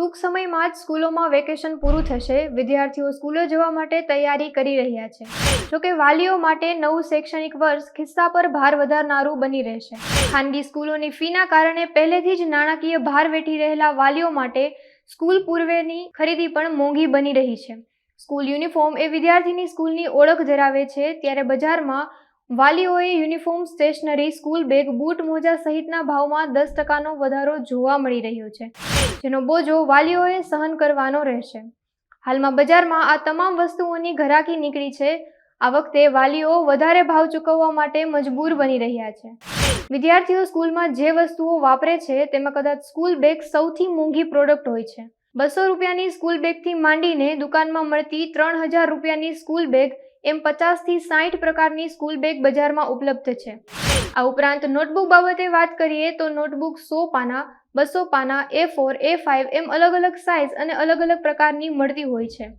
ટૂંક સમયમાં જ સ્કૂલોમાં વેકેશન પૂરું થશે. વિદ્યાર્થીઓ સ્કૂલે જવા માટે તૈયારી કરી રહ્યા છે. જોકે વાલીઓ માટે નવું શૈક્ષણિક વર્ષ ખિસ્સા પર ભાર વધારનારું બની રહેશે. ખાનગી સ્કૂલોની ફીના કારણે પહેલેથી જ નાણાકીય ભાર વેઠી રહેલા વાલીઓ માટે સ્કૂલ પૂર્વેની ખરીદી પણ મોંઘી બની રહી છે. સ્કૂલ યુનિફોર્મ એ વિદ્યાર્થીની સ્કૂલની ઓળખ ધરાવે છે, ત્યારે બજારમાં વાલીઓએ uniform, stationery, school bag, boot, મોજા સહિતના ભાવમાં દસ ટકાનો વધારો જોવા મળી રહ્યો છે. જેનો બોજો વાલીઓએ સહન કરવાનો રહેશે. હાલમાં બજારમાં આ તમામ વસ્તુઓની ઘરાકી નીકળી છે. આ વખતે વાલીઓ વધારે ભાવ ચૂકવવા માટે મજબૂર બની રહ્યા છે. વિદ્યાર્થીઓ સ્કૂલમાં જે વસ્તુઓ વાપરે છે, તેમાં કદાચ સ્કૂલ બેગ સૌથી મોંઘી પ્રોડક્ટ હોય છે. બસો રૂપિયાની સ્કૂલ બેગથી માંડીને દુકાનમાં મળતી ત્રણ હજાર રૂપિયાની સ્કૂલ બેગ એમ પચાસથી સાઠ પ્રકારની સ્કૂલ બેગ બજારમાં ઉપલબ્ધ છે. આ ઉપરાંત નોટબુક બાબતે વાત કરીએ તો નોટબુક સો પાના, બસો પાના, એ ફોર, એ ફાઇવ એમ અલગ અલગ સાઇઝ અને અલગ અલગ પ્રકારની મળતી હોય છે.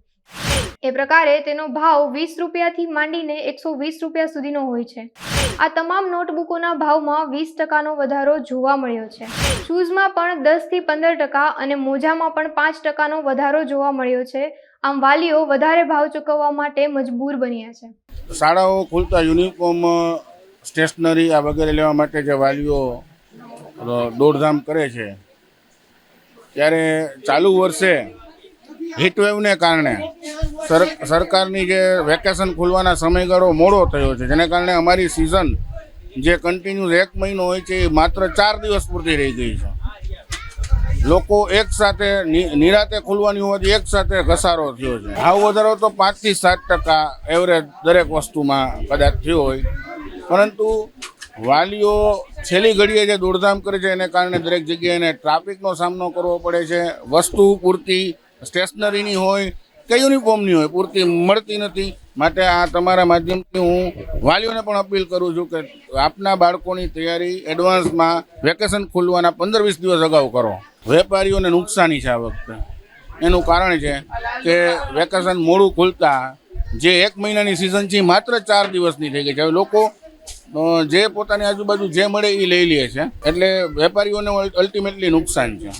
એ પ્રકારે તેનો ભાવ વીસ રૂપિયાથી માંડીને એકસો વીસ રૂપિયા સુધીનો હોય છે. આ તમામ નોટબુકોના ભાવમાં વીસ ટકાનો વધારો જોવા મળ્યો છે. શૂઝમાં પણ દસથી પંદર ટકા અને મોજામાં પણ પાંચ ટકાનો વધારો જોવા મળ્યો છે. આમ વાલીઓ વધારે ભાવ ચૂકવવા માટે મજબૂર બન્યા છે. શાળાઓ ખુલતા યુનિફોર્મ સ્ટેશનરી આ વગેરે લેવા માટે જે વાલીઓ દોડધામ કરે છે, ત્યારે ચાલુ વર્ષે હીટવેવને કારણે સર, સરકારની જે વેકેશન ખુલવાના સમયગાળો મોડો થયો છે, જેને કારણે અમારી સિઝન જે કન્ટિન્યુઅસ એક મહિનો હોય છે, એ માત્ર ચાર દિવસ પૂરતી રહી ગઈ છે. લોકો એક સાથે નિરાતે ખુલવાની હોવાથી એક સાથે ઘસારો થયો છે. ભાવ વધારો તો પાંચથી સાત ટકા એવરેજ દરેક વસ્તુમાં કદાચ થયો હોય. પરંતુ વાલીઓ છેલ્લી ઘડીએ જે દોડધામ કરે છે, એને કારણે દરેક જગ્યાએ ટ્રાફિકનો સામનો કરવો પડે છે. વસ્તુ પૂરતી સ્ટેશનરીની હોય કે યુનિફોર્મની હોય, પૂરતી મળતી નથી. માટે આ તમારા માધ્યમથી હું વાલીઓને પણ અપીલ કરું છું કે આપના બાળકોની તૈયારી એડવાન્સમાં વેકેશન ખુલવાના પંદર વીસ દિવસ અગાઉ કરો. વેપારીઓને નુકસાની છે આ વખતે. એનું કારણ છે કે વેકેશન મોડું ખુલતા જે એક મહિનાની સિઝન છે માત્ર ચાર દિવસની થઈ ગઈ છે. હવે લોકો જે પોતાની આજુબાજુ જે મળે એ લઈ લે છે. એટલે વેપારીઓને અલ્ટિમેટલી નુકસાન છે.